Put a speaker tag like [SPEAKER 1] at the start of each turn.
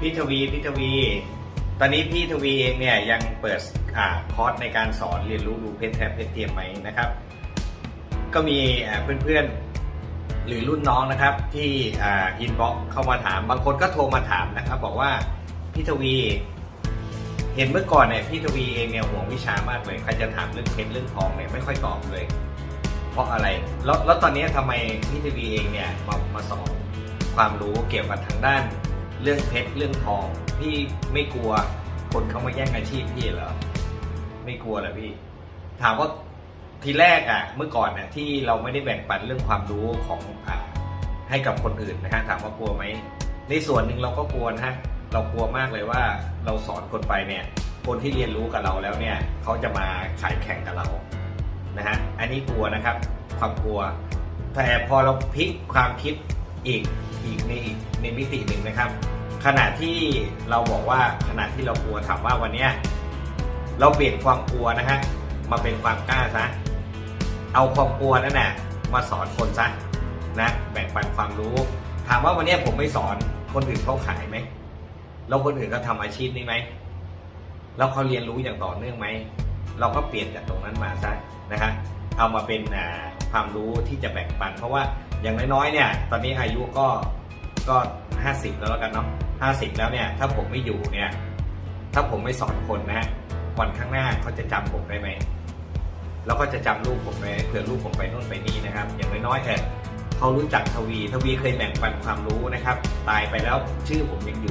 [SPEAKER 1] พี่ทวีพี่ทวี ตอนนี้พี่ทวีเองเนี่ยยังเปิดอคอร์สในการสอนเรียนรู้ดูเพชรแท้เพชรเทียมไหมนะครับ ก็มีเพื่อนๆหรือรุ่นน้องนะครับ ที่อินบ็อกเข้ามาถาม บางคนก็โทรมาถามนะครับ บอกว่าพี่ทวีเห็นเมื่อก่อนเนี่ยพี่ทวีเองเนี่ยห่วงวิชามากเลยใครจะถามเรื่องเพชรเรื่องทองเนี่ยไม่ค่อยตอบเลย เพราะอะไร แล้วแล้วตอนนี้ทำไมพี่ทวีเองเนี่ยมามาสอนความรู้เกี่ยวกับทางด้าน เรื่องเพชรเรื่องทองพี่ไม่กลัว คนเขามาแย่งอาชีพพี่เหรอไม่กลัวเหรอพี่ ถามว่าทีแรกอะ เมื่อก่อนน่ะที่เราไม่ได้แบ่งปันเรื่องความรู้ของอ่าให้กับคนอื่นนะฮะถามว่ากลัวไหมในส่วนหนึ่งเราก็กลัวนะฮะเรากลัวมากเลยว่าเราสอนคนไปเนี่ย คนที่เรียนรู้กับเราแล้วเนี่ยเขาจะมาขายแข่งกับเรานะฮะอันนี้กลัวนะครับ ความกลัว แต่พอเราพลิกความคิดอีกอีกในอีกในมิติหนึ่งนะครับ ขณะที่เราบอกว่าขณะที่เรากลัวถามว่าวันเนี้ยเราเปลี่ยนความกลัวนะฮะมาเป็นความกล้าซะเอาความกลัวนั่นน่ะมาสอนคนซะนะแบ่งปันความรู้ ถามว่าวันเนี้ยผมไม่สอนคนอื่นเขาขายไหมแล้วคนอื่นเขาทำอาชีพนี้ไหมแล้วเขาเรียนรู้อย่างต่อเนื่องไหมเราก็เปลี่ยนจากตรงนั้นมาซะนะฮะเอามาเป็นความรู้ที่จะแบ่งปัน เพราะว่าอย่างน้อยๆเนี่ย ตอนนี้อายุก็ก็ห้าสิบแล้วแล้วกันเนาะ ห้าสิบแล้วเนี่ย ถ้าผมไม่อยู่เนี่ย ถ้าผมไม่สอนคนนะวันข้างหน้าเขาจะจำผมได้ไหมแล้วก็จะจำลูกผมไปเผื่อลูกผมไปนู่นไปนี่นะครับ อย่างน้อยๆเถอะเขารู้จักทวี ทวีเคยแบ่งปันความรู้นะครับ ตายไปแล้วชื่อผมยังอยู่